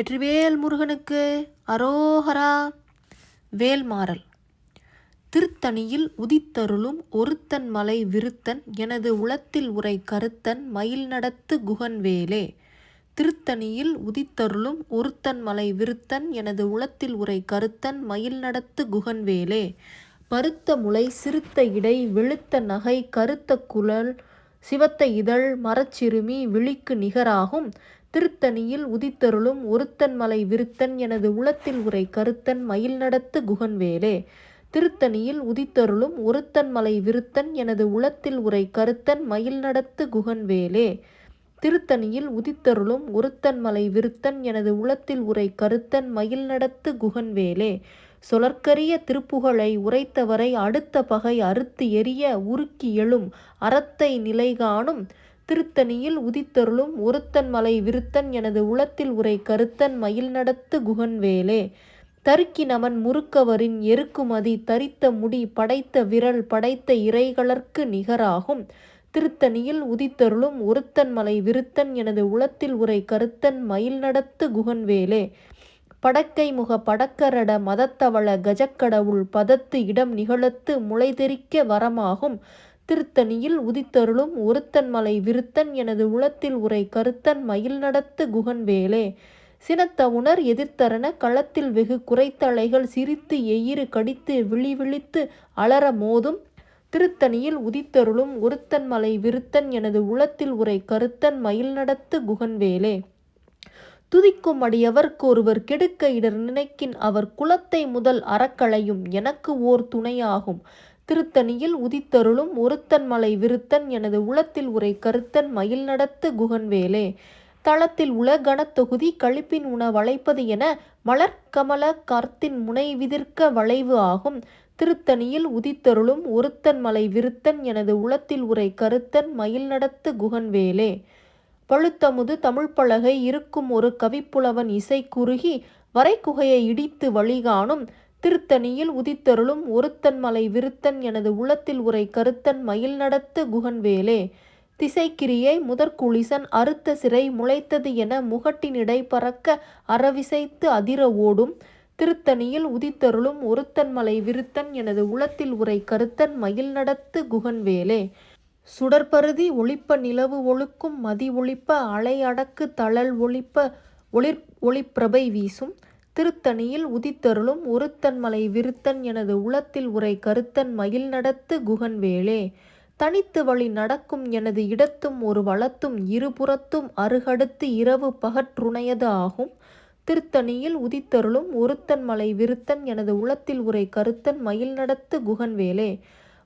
வெற்றிவேல் முருகனுக்கு அரோஹரா. வேல்மாறல் திருத்தணியில் உதித்தருளும் ஒருத்தன் மலை விருத்தன் எனது உளத்தில் உரை கருத்தன் மயில் நடத்து குகன் வேலே. திருத்தணியில் உதித்தருளும் ஒருத்தன் மலை விருத்தன் எனது உளத்தில் உரை கருத்தன் மயில் நடத்து குகன் வேலே. பருத்த முளை சிறுத்த இடை வெளுத்த நகை கருத்த குழல் சிவத்த இதழ் மரச்சிறுமி விழிக்கு நிகராகும். திருத்தணியில் உதித்தருளும் ஒருத்தன் மலை விருத்தன் எனது உளத்தில் உரை கருத்தன் மயில் நடத்து குகன் வேலே திருத்தணியில் உதித்தருளும் ஒருத்தன் மலை விருத்தன் எனது உளத்தில் உரை கருத்தன் மயில் நடத்து குகன் வேலே திருத்தணியில் உதித்தருளும் ஒருத்தன் மலை விருத்தன் எனது உளத்தில் உரை கருத்தன் மயில் நடத்து குகன் வேலே சொலற்கரிய திருப்புகழை உரைத்தவரை அடுத்த பகை அறுத்து எரிய உருக்கி எழும் அறத்தை நிலைகாணும் திருத்தணியில் உதித்தருளும் ஒருத்தன் மலை விருத்தன் எனது உளத்தில் உரை கருத்தன் மயில் நடத்து குகன் வேலே தருக்கி நமன் முறுக்கவரின் எருக்குமதி தரித்த முடி படைத்த விரல் படைத்த இறைகளற்கு நிகராகும். திருத்தணியில் உதித்தருளும் ஒருத்தன் மலை விருத்தன் எனது உளத்தில் உரை கருத்தன் மயில் நடத்து குகன் வேலே படக்கை முக படக்கரட மதத்தவள கஜக்கடவுள் பதத்து இடம் நிகழத்து முளைதெறிக்க வரமாகும். திருத்தணியில் உதித்தருளும் ஒருத்தன் மலை விருத்தன் எனது உளத்தில் உரை கருத்தன் மயில் நடத்து குகன் வேலே சினத்த உணர் எதிர்த்தரன களத்தில் வெகு குறைத்தலைகள் சிரித்து எயிறு கடித்து விழி விழித்து அலற மோதும். திருத்தணியில் உதித்தருளும் ஒருத்தன் மலை விருத்தன் எனது உளத்தில் உரை கருத்தன் மயில் நடத்து குகன் வேலே துதிக்கும் அடியவர்க்கு ஒருவர் கெடுக்க இடர் நினைக்கின் அவர் குலத்தை முதல் அறக்களையும் எனக்கு ஓர் துணையாகும். திருத்தணியில் உதித்தருளும் ஒருத்தன் மலை விருத்தன் எனது உளத்தில் உரை கருத்தன் மயில் நடத்து குகன் வேலே தளத்தில் உலகணத் தொகுதி கழிப்பின் உண வளைப்பது என மலர்கமல கர்த்தின் முனை விதிர்க்க வளைவு ஆகும். திருத்தணியில் உதித்தருளும் ஒருத்தன் மலை விருத்தன் எனது உளத்தில் உரை கருத்தன் மயில் நடத்து குகன் வேலே பழுத்தமுது தமிழ் பலகை இருக்கும் ஒரு கவிப்புலவன் இசை குறுகி வரைக்குகையை இடித்து வழிகாணும். திருத்தணியில் உதித்தருளும் ஒருத்தன் மலை விருத்தன் எனது உள்ளத்தில் உரை கருத்தன் மயில் நடத்து குகன் வேலே திசைக்கிரியை முதற்குளிசன் அறுத்த சிறை முளைத்தது என முகட்டினிடை பறக்க அறவிசைத்து அதிர ஓடும். திருத்தணியில் உதித்தருளும் ஒருத்தன் மலை விருத்தன் எனது உளத்தில் உரை கருத்தன் மயில் நடத்து குகன் வேலே சுடற்பருதி ஒளிப்ப நிலவு ஒழுக்கும் மதி ஒழிப்ப அலை அடக்கு தளல் ஒழிப்ப ஒளிர் ஒளிப்பிரபை வீசும். திருத்தணியில் உதித்தருளும் ஒருத்தன் மலை விருத்தன் எனது உளத்தில் உரை கருத்தன் மயில் நடத்து குகன் வேளே தனித்து வழி நடக்கும் எனது இடத்தும் ஒரு வளத்தும் இருபுறத்தும் அருகடுத்து இரவு பகற்றுணையது ஆகும். திருத்தணியில் உதித்தருளும் ஒருத்தன் மலை விருத்தன் எனது உளத்தில் உரை கருத்தன் மயில் நடத்து குகன் வேலே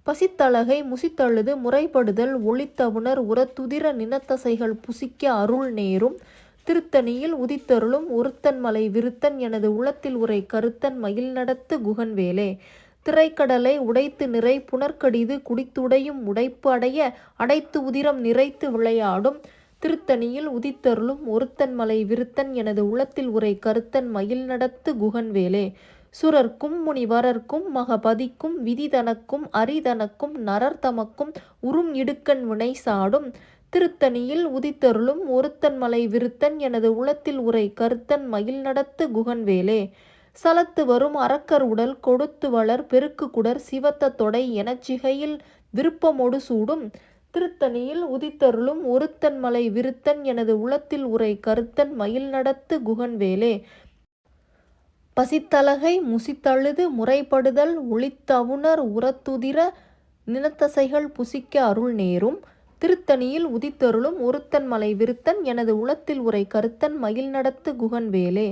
பசித்தழகை முசித்தழுது முறைப்படுதல் ஒளித்தவுணர் உரத்துதிர நினத்தசைகள் புசிக்க அருள் நேரும். திருத்தணியில் உதித்தருளும் ஒருத்தன் மலை விருத்தன் எனது உளத்தில் உரை கருத்தன் மயில் நடத்து குகன் வேலே. திரைக்கடலை உடைத்து நிறை புனர்கடிது குடித்துடையும் உடைப்பு அடைய அடைத்து உதிரம் நிறைத்து விளையாடும். திருத்தணியில் உதித்தருளும் ஒருத்தன் மலை விருத்தன் எனது உளத்தில் உரை கருத்தன் மயில் நடத்து குகன் வேலே. சுரர்க்கும் முனிவரர்க்கும் மகபதிக்கும் விதிதனக்கும் அரிதனக்கும் நரர்தமக்கும் உறும் இடுக்கண் வினை சாடும். திருத்தணியில் உதித்தருளும் ஒருத்தன் மலை விருத்தன் எனது உளத்தில் உரை கருத்தன் மயில் நடத்து குகன் வேலே சலத்து வரும் அரக்கர் உடல் கொடுத்து வளர் பெருக்கு குடர் சிவத்த தொடை எனச்சிகையில் விருப்பமொடு சூடும். திருத்தணியில் உதித்தருளும் ஒருத்தன் மலை விருத்தன் எனது உளத்தில் உரை கருத்தன் மயில் நடத்து குகன் வேலே பசித்தலகை முசித்தழுது முறைப்படுதல் ஒளித்தவுணர் உரத்துதிர நிலத்தசைகள் புசிக்க அருள் நேரும். திருத்தணியில் உதித்தருளும் ஒருத்தன் மலை விருத்தன் எனது உளத்தில் உரை கருத்தன் மயில் நடத்து குகன் வேலே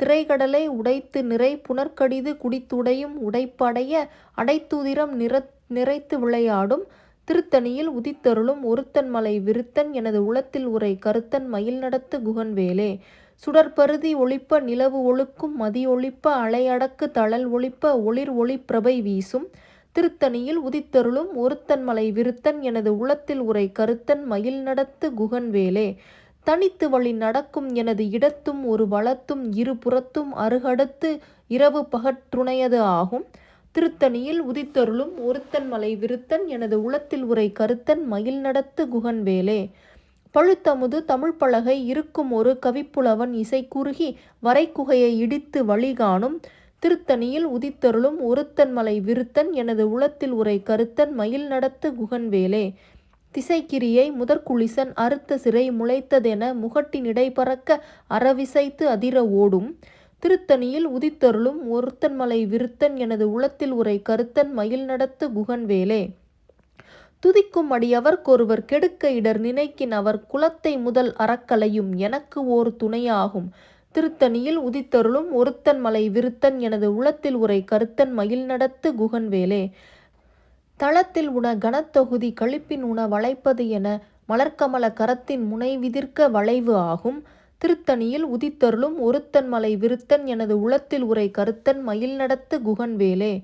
திரைகடலை உடைத்து நிறை புனர்கடிது குடித்துடையும் உடைப்படைய அடைத்துதிரம் நிற நிறைத்து விளையாடும் திருத்தணியில் உதித்தருளும் ஒருத்தன் மலை விருத்தன் எனது உளத்தில் உரை கருத்தன் மயில் நடத்து குகன் வேலே சுடற்பருதி ஒளிப்ப நிலவு ஒழுக்கும் மதி ஒழிப்ப அலையடக்கு தளல் ஒழிப்ப ஒளிர் ஒளி பிரபை வீசும் திருத்தணியில் உதித்தருளும் ஒருத்தன் மலை விருத்தன் எனது உளத்தில் உரை கருத்தன் மயில் நடத்து குகன் வேலே தனித்து வழி நடக்கும் எனது இடத்தும் ஒரு வளத்தும் இரு புறத்தும் அருகடுத்து இரவு பகற்றுணையது ஆகும். திருத்தணியில் உதித்தருளும் ஒருத்தன் மலை விருத்தன் எனது உளத்தில் உரை கருத்தன் மயில் நடத்து குகன் வேலே பழுத்தமுது தமிழ் பலகை இருக்கும் ஒரு கவிப்புலவன் இசை குறுகி வரைக்குகையை இடித்து வழிகாணும் திருத்தணியில் உதித்தருளும் ஒருத்தன் மலை விருத்தன் எனது உளத்தில் உரை கருத்தன் மயில் நடத்து குகன்வேலே. திசைக்கிரியை முதற்குளிசன் அறுத்த சிறை முளைத்ததென முகட்டின் இடைபறக்க அறவிசைத்து அதிர ஓடும். திருத்தணியில் உதித்தருளும் ஒருத்தன் மலை விருத்தன் எனது உளத்தில் உரை கருத்தன் மயில் நடத்து குகன்வேலே. துதிக்கும் அடியவர்க்கொருவர் கெடுக்க இடர் நினைக்கின் அவர் குலத்தை முதல் அறக்கலையும் எனக்கு ஓர் துணையாகும். திருத்தணியில் உதித்தருளும் ஒருத்தன் மலை விருத்தன் எனது உளத்தில் உரை கருத்தன் மயில் நடத்து குகன்வேலே. தளத்தில் உண கனத்தொகுதி கழிப்பின் உண வளைப்பது என மலர்க்கமல கரத்தின் முனை விதிர்க்க வளைவு ஆகும். திருத்தணியில் உதித்தருளும் ஒருத்தன் மலை விருத்தன் எனது உளத்தில் உரை கருத்தன் மயில் நடத்து குகன்வேலே.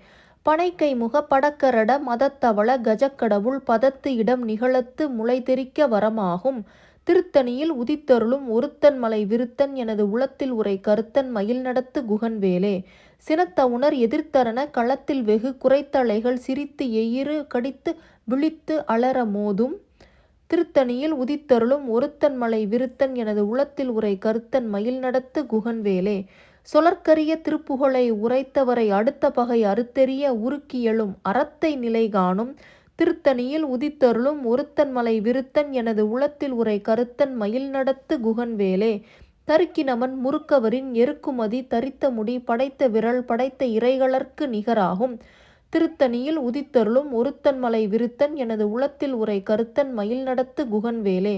பனைக்கை முக படக்கரட மதத்தவள கஜக்கடவுள் பதத்து இடம் நிகழத்து முளைதெரிக்க வரமாகும். திருத்தணியில் உதித்தருளும் ஒருத்தன் மலை விருத்தன் எனது உளத்தில் உரை கருத்தன் மயில் நடத்து குகன்வேலே சினத்தவுணர் எதிர்த்தரன களத்தில் வெகு குறைத்தலைகள் சிரித்து எயிறு கடித்து விழித்து அலற மோதும். திருத்தணியில் உதித்தருளும் ஒருத்தன் மலை விருத்தன் எனது உளத்தில் உரை கருத்தன் மயில் நடத்து குகன்வேலே சொலற்கரிய திருப்புகழை உரைத்தவரை அடுத்த பகை அறுத்தெறிய உருக்கியலும் அறத்தை நிலை காணும் திருத்தணியில் உதித்தருளும் ஒருத்தன் மலை விருத்தன் எனது உளத்தில் உரை கருத்தன் மயில் நடத்து குகன் வேலே தருக்கினமன் முறுக்கவரின் எருக்குமதி தரித்த முடி படைத்த விரல் படைத்த இறைகளற்கு நிகராகும். திருத்தணியில் உதித்தருளும் ஒருத்தன் மலை விருத்தன் எனது உளத்தில் உரை கருத்தன் மயில் நடத்து குகன் வேலே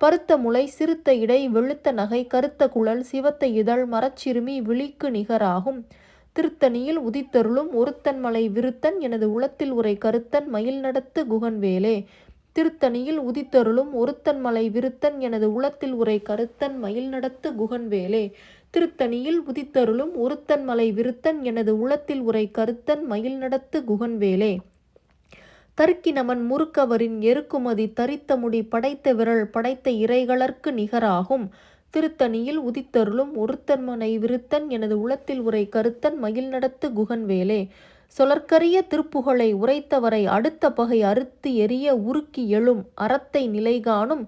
பருத்த முளை சிறுத்த இடை வெளுத்த நகை கருத்த குழல் சிவத்த இதழ் மரச்சிறுமி விழிக்கு நிகராகும். திருத்தணியில் உதித்தருளும் ஒருத்தன் மலை விருத்தன் எனது உளத்தில் உரை கருத்தன் மயில் நடத்து குகன்வேலே. திருத்தணியில் உதித்தருளும் ஒருத்தன் மலை விருத்தன் எனது உளத்தில் உரை கருத்தன் மயில் நடத்து குகன்வேலே. திருத்தணியில் உதித்தருளும் ஒருத்தன் மலை விருத்தன் எனது உளத்தில் உரை கருத்தன் மயில் நடத்து குகன்வேலே. தர்க்கினமன் முறுக்கவரின் எருக்குமதி தரித்த முடி படைத்த விரல் படைத்த இறைகளற்கு நிகராகும். திருத்தணியில் உதித்தருளும் ஒருத்தன்மனை விருத்தன் எனது உளத்தில் உரை கருத்தன் மயில் நடத்து குகன்வேலே. சொலற்கரிய திருப்புகழை உரைத்தவரை அடுத்த பகை அறுத்து எரிய உருக்கி எழும் அறத்தை நிலைகாணும்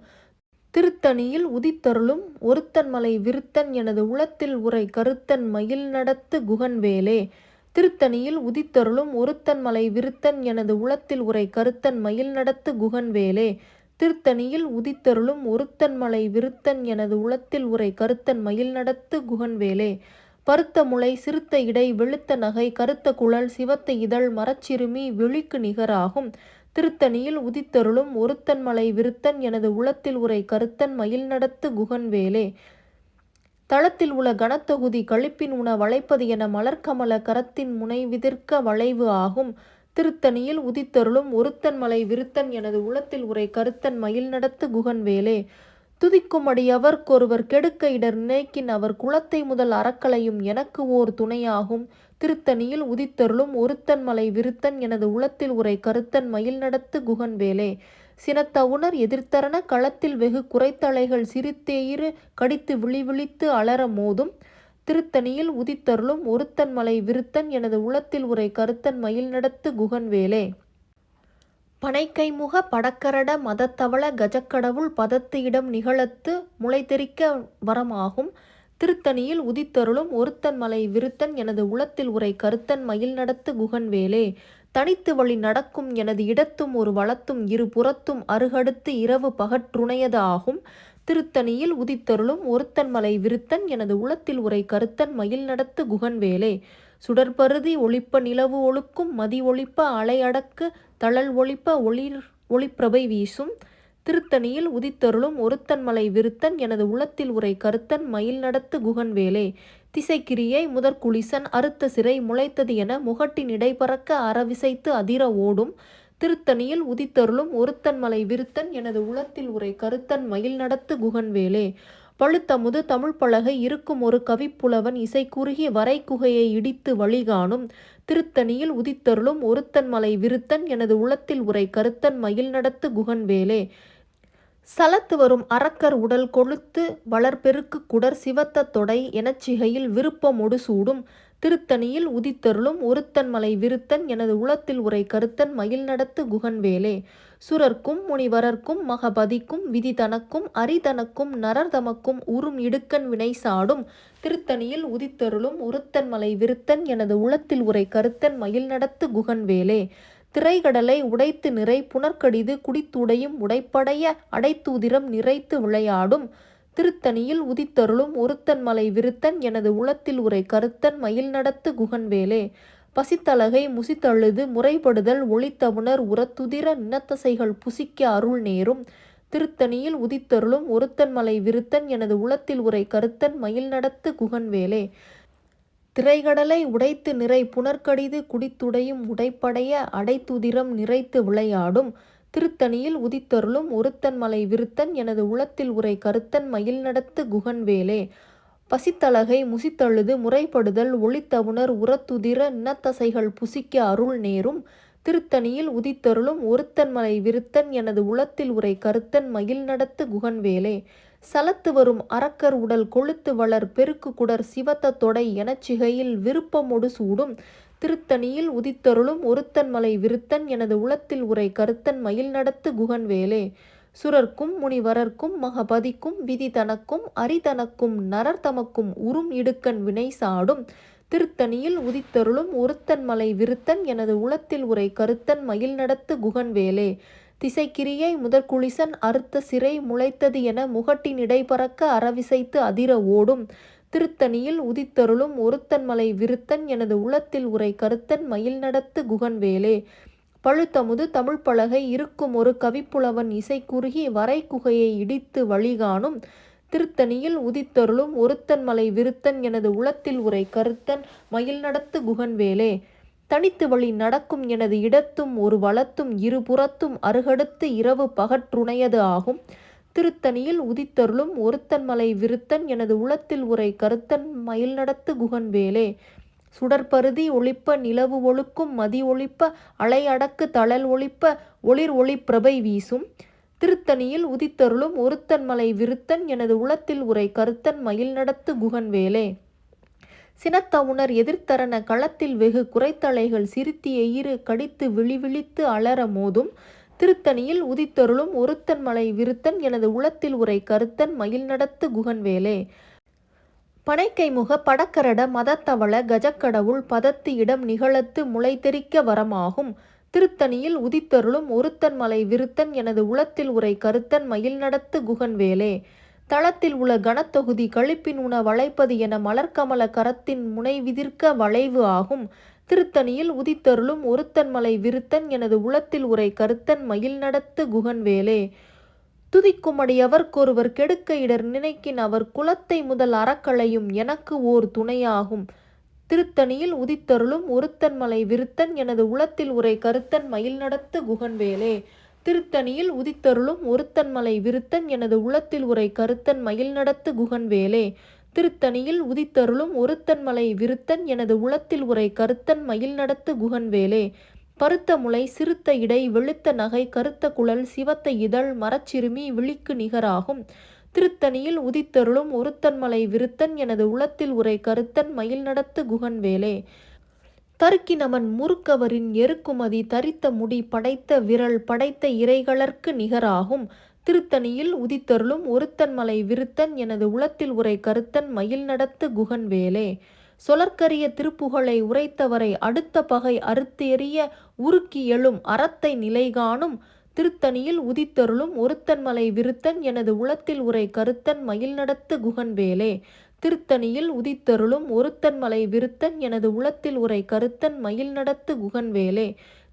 திருத்தணியில் உதித்தருளும் ஒருத்தன்மலை விருத்தன் எனது உளத்தில் உரை கருத்தன் மயில் நடத்து குகன்வேலே. திருத்தணியில் உதித்தருளும் ஒருத்தன் மலை விருத்தன் எனது உளத்தில் உரை கருத்தன் மயில் நடத்து குகன்வேலே. திருத்தணியில் உதித்தருளும் ஒருத்தன் மலை விருத்தன் எனது உளத்தில் உரை கருத்தன் மயில் நடத்து குகன்வேலே. பருத்த முளை சிறுத்த இடை வெளுத்த நகை கருத்த குழல் சிவத்த இதழ் மரச்சிறுமி விழிக்கு நிகராகும். திருத்தணியில் உதித்தருளும் ஒருத்தன் மலை விருத்தன் எனது உளத்தில் உரை கருத்தன் மயில் நடத்து குகன்வேலே. தளத்தில் உள்ள கனத்தொகுதி கழிப்பின் உண வளைப்பது என மலர்க்கமல கரத்தின் முனை விதிர்க்க வளைவு ஆகும். திருத்தணியில் உதித்தருளும் ஒருத்தன் மலை விருத்தன் எனது உளத்தில் உரை கருத்தன் மயில் நடத்து குகன்வேலே. துதிக்கும் அடியவர்க்கொருவர் கெடுக்க இடர் நினைக்கின் அவர் குளத்தை முதல் அறக்கலையும் எனக்கு ஓர் துணையாகும். திருத்தணியில் உதித்தருளும் ஒருத்தன் மலை விருத்தன் எனது உளத்தில் உரை கருத்தன் மயில் நடத்து குகன் வேலே சினத்தவுணர் எதிர்த்தரன களத்தில் வெகு குறைத்தலைகள் சிறுத்தேயிறு கடித்து விழி விழித்து அலற மோதும். திருத்தணியில் உதித்தருளும் ஒருத்தன் மலை விருத்தன் எனது உளத்தில் உரை கருத்தன் மயில் நடத்து குகன்வேலே. பனைக்கைமுக படக்கரட மதத்தவள கஜக்கடவுள் பதத்து இடம் நிகழத்து முளைத்தெரிக்க வரமாகும். திருத்தணியில் உதித்தருளும் ஒருத்தன் மலை விருத்தன் எனது உளத்தில் உரை கருத்தன் மயில் நடத்து குகன்வேலே. தனித்து வழி நடக்கும் எனது இடத்தும் ஒரு வளத்தும் இரு புறத்தும் அருகடுத்து இரவு பகற்றுணையது ஆகும் திருத்தணியில் உதித்தருளும் ஒருத்தன் மலை விருத்தன் எனது உளத்தில் உரை கருத்தன் மயில் நடத்து குகன்வேலே. சுடற்பருதி ஒளிப்ப நிலவு ஒழுக்கும் மதி ஒளிப்ப அலையடக்கு தழல் ஒளிப்ப ஒளிர் ஒளிப்பிரபை வீசும். திருத்தணியில் உதித்தருளும் ஒருத்தன் மலை விருத்தன் எனது உளத்தில் உரை கருத்தன் மயில் நடத்து குகன்வேலே. திசைக்கிரியை முதற்குளிசன் அறுத்த சிறை முளைத்தது என முகட்டின் இடைபறக்க அறவிசைத்து அதிர ஓடும். திருத்தணியில் உதித்தருளும் ஒருத்தன் மலை விருத்தன் எனது உளத்தில் உரை கருத்தன் மயில் நடத்து குகன்வேலே. பழுத்தமுது தமிழ் பலகை இருக்கும் ஒரு கவிப்புலவன் இசை குறுகி வரை குகையை இடித்து வழிகாணும். திருத்தணியில் உதித்தருளும் ஒருத்தன் மலை விருத்தன் எனது உளத்தில் உரை கருத்தன் மயில் நடத்து குகன்வேலே. சலத்து வரும் அரக்கர் உடல் கொழுத்து வளர்பெருக்கு குடர் சிவத்த தொடை எனச்சிகையில் விருப்பமொடு சூடும். திருத்தணியில் உதித்தருளும் ஒருத்தன் மலை விருத்தன் எனது உளத்தில் உரை கருத்தன் மயில் நடத்து குகன்வேலே. சுரர்க்கும் முனிவரர்க்கும் மகபதிக்கும் விதி தனக்கும் அரிதனக்கும் நரர் தமக்கும் உறும் இடுக்கண் வினை சாடும். திருத்தணியில் உதித்தருளும் ஒருத்தன் மலை விருத்தன் எனது உளத்தில் உரை கருத்தன் மயில் நடத்து குகன்வேலே. திரைகடலை உடைத்து நிறை புனர்கடிது குடித்துடையும் உடைப்படைய அடைத்தூதிரம் நிறைத்து விளையாடும். திருத்தணியில் உதித்தருளும் ஒருத்தன் மலை விருத்தன் எனது உளத்தில் உரை கருத்தன் மயில் நடத்து குகன்வேலே. பசித்தலகை முசித்தழுது முறைப்படுதல் ஒளித்தவுணர் உரத்துதிர நினத்தசைகள் புசிக்க அருள் நேரும். திருத்தணியில் உதித்தருளும் ஒருத்தன் மலை விருத்தன் எனது உளத்தில் உரை கருத்தன் மயில் நடத்து குகன்வேலே. திரைகடலை உடைத்து நிறை புனர்கடிது குடித்துடையும் உடைப்படைய அடைத்துதிரம் நிறைத்து விளையாடும். திருத்தணியில் உதித்தருளும் ஒருத்தன் மலை விருத்தன் எனது உளத்தில் உரை கருத்தன் மயில் நடத்து குகன்வேலே. பசித்தலகை முசித்தழுது முறைப்படுதல் ஒளித்தவுணர் உரத்துதிர இன்னத்தசைகள் புசிக்க அருள் நேரும். திருத்தணியில் உதித்தருளும் ஒருத்தன் மலை விருத்தன் எனது உளத்தில் உரை கருத்தன் மயில் நடத்து குகன்வேலே. சலத்து வரும் அரக்கர் உடல் கொழுத்து வளர் பெருக்கு குடர் சிவத்த தொடை எனச்சிகையில் விருப்பமொடு சூடும். திருத்தணியில் உதித்தருளும் ஒருத்தன் மலை விருத்தன் எனது உளத்தில் உரை கருத்தன் மயில் நடத்து குகன் வேலே சுரர்க்கும் முனிவரர்க்கும் மகபதிக்கும் விதி தனக்கும் அரிதனக்கும் நரர் தமக்கும் உறும் இடுக்கண் வினை சாடும். திருத்தணியில் உதித்தருளும் ஒருத்தன் மலை விருத்தன் எனது உளத்தில் உரை கருத்தன் மயில் நடத்து குகன் வேலே திசைக்கிரியை முதற்குளிசன் அறுத்த சிறை முளைத்தது என முகட்டின் இடைபறக்க அறவிசைத்து அதிர ஓடும். திருத்தணியில் உதித்தருளும் ஒருத்தன் மலை விருத்தன் எனது உள்ளத்தில் உரை கருத்தன் மயில் நடத்து குகன்வேலே. பழுத்தமுது தமிழ் பலகை இருக்கும் ஒரு கவிப்புலவன் இசை குறுகி வரை குகையை இடித்து வழிகாணும். திருத்தணியில் உதித்தருளும் ஒருத்தன் மலை விருத்தன் எனது உளத்தில் உரை கருத்தன் மயில் நடத்து குகன்வேலே. தனித்து வழி நடக்கும் எனது இடத்தும் ஒரு வளத்தும் இருபுறத்தும் அருகடுத்து இரவு பகற்றுணையது ஆகும். திருத்தணியில் உதித்தருளும் ஒருத்தன் மலை விருத்தன் எனது உளத்தில் உரை கருத்தன் மயில் நடத்து குகன் வேலே சுடற்பருதி ஒளிப்ப நிலவு ஒழுக்கும் மதி ஒழிப்ப அலை அடக்கு தளல் ஒளிப்ப ஒளிர் ஒளி பிரபை வீசும். திருத்தணியில் உதித்தருளும் ஒருத்தன் மலை விருத்தன் எனது உளத்தில் உரை கருத்தன் மயில் நடத்து குகன் குகன்வேலே. சினத்தவுணர் எதிர்த்தரன களத்தில் வெகு குறைத்தலைகள் சிரித்தி எயிறு கடித்து விழிவிழித்து அலற மோதும். திருத்தணியில் உதித்தருளும் ஒருத்தன் மலை விருத்தன் எனது உளத்தில் உரை கருத்தன் மயில் நடத்து குகன்வேலே. பனைக்கைமுக படக்கரட மதத்தவள கஜக்கடவுள் பதத்து இடம் நிகழத்து முளைத்தெரிக்க வரமாகும். திருத்தணியில் உதித்தருளும் ஒருத்தன் மலை விருத்தன் எனது உளத்தில் உரை கருத்தன் மயில் நடத்து குகன்வேலே. தளத்தில் உள்ள கனத்தொகுதி கழிப்பின் உண வளைப்பது என மலர்கமல கரத்தின் முனை விதிர்க்க வளைவு ஆகும். திருத்தணியில் உதித்தருளும் ஒருத்தன் மலை விருத்தன் எனது உளத்தில் உரை கருத்தன் மயில் நடத்து குகன்வேலே. துதிக்குமடியவர்க்கொருவர் கெடுக்க இடர் நினைக்கின் அவர் குலத்தை முதல் அறக்களையும் எனக்கு ஓர் துணையாகும். திருத்தணியில் உதித்தருளும் ஒருத்தன்மலை விருத்தன் எனது உளத்தில் உரை கருத்தன் மயில் நடத்து குகன்வேலே. திருத்தணியில் உதித்தருளும் ஒருத்தன்மலை விருத்தன் எனது உளத்தில் உரை கருத்தன் மயில் நடத்து குகன்வேலே. திருத்தணியில் உதித்தருளும் ஒருத்தன்மலை விருத்தன் எனது உளத்தில் உரை கருத்தன் மயில் நடத்து குகன்வேலே. பருத்த முளை சிறுத்த இடை வெளுத்த நகை கருத்த குழல் சிவத்த இதழ் மரச்சிறுமி விழிக்கு நிகராகும். திருத்தணியில் உதித்தருளும் ஒருத்தன்மலை விருத்தன் எனது உளத்தில் உரை கருத்தன் மயில் நடத்து குகன்வேலே. தருக்கினமன் முறுக்கவரின் எருக்குமதி தரித்த முடி படைத்த விரல் படைத்த இறைகளற்கு நிகராகும். திருத்தணியில் உதித்தருளும் ஒருத்தன் மலை விருத்தன் எனது உளத்தில் உரை கருத்தன் மயில் நடத்து குகன் வேலே சொலற்கரிய திருப்புகழை உரைத்தவரை அடுத்த பகை அறுத்து எறிய உருக்கி எழும் அறத்தை நிலைகாணும் திருத்தணியில் உதித்தருளும் ஒருத்தன் மலை விருத்தன் எனது உளத்தில் உரை கருத்தன் மயில் நடத்து குகன் வேலே திருத்தணியில் உதித்தருளும் ஒருத்தன் மலை விருத்தன் எனது உளத்தில் உரை கருத்தன் மயில் நடத்து குகன் வேலே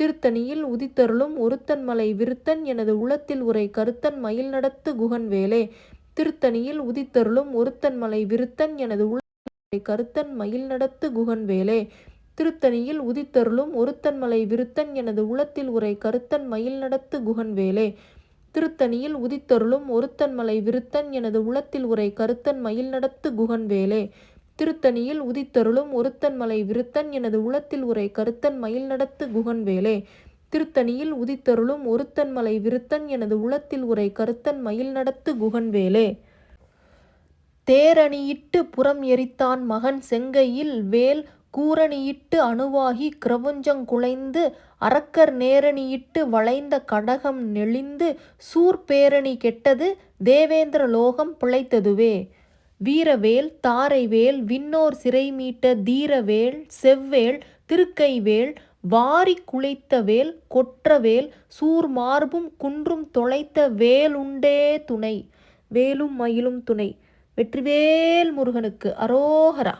திருத்தணியில் உதித்தருளும் ஒருத்தன் மலை விருத்தன் எனது உளத்தில் உரை கருத்தன் மயில் நடத்து குகன் வேலே திருத்தணியில் உதித்தருளும் ஒருத்தன் மலை விருத்தன் எனது உளத்தில் கருத்தன் மயில் நடத்து குகன் வேலே திருத்தணியில் உதித்தருளும் ஒருத்தன் மலை விருத்தன் எனது உளத்தில் உரை கருத்தன் மயில் நடத்து குகன் வேலே திருத்தணியில் உதித்தருளும் ஒருத்தன் மலை விருத்தன் எனது உளத்தில் உரை கருத்தன் மயில் நடத்து குகன் வேலே திருத்தணியில் உதித்தருளும் ஒருத்தன் மலை விருத்தன் எனது உளத்தில் உரை கருத்தன் மயில் நடத்து குகன் வேலே திருத்தணியில் உதித்தருளும் ஒருத்தன் மலை விருத்தன் எனது உளத்தில் உரை கருத்தன் மயில் நடத்து குகன் வேலே தேரணியிட்டு புறம் எரித்தான் மகன் செங்கையில் வேல் கூரணியிட்டு அணுவாகி கிரவுஞ்சங் குலைந்து அரக்கர் நேரணியிட்டு வளைந்த கடகம் நெளிந்து சூர்பேரணி கெட்டது தேவேந்திர லோகம் பிழைத்ததுவே. வீரவேல் தாரைவேல் விண்ணோர் சிறைமீட்ட தீரவேல் செவ்வேல் திருக்கைவேல் வாரி குலைத்த வேல் கொற்றவேல் சூர் மார்பும் குன்றும் தொலைத்த வேலுண்டே துணை வேலும் மயிலும் துணை. வெற்றிவேல் முருகனுக்கு அரோகரா.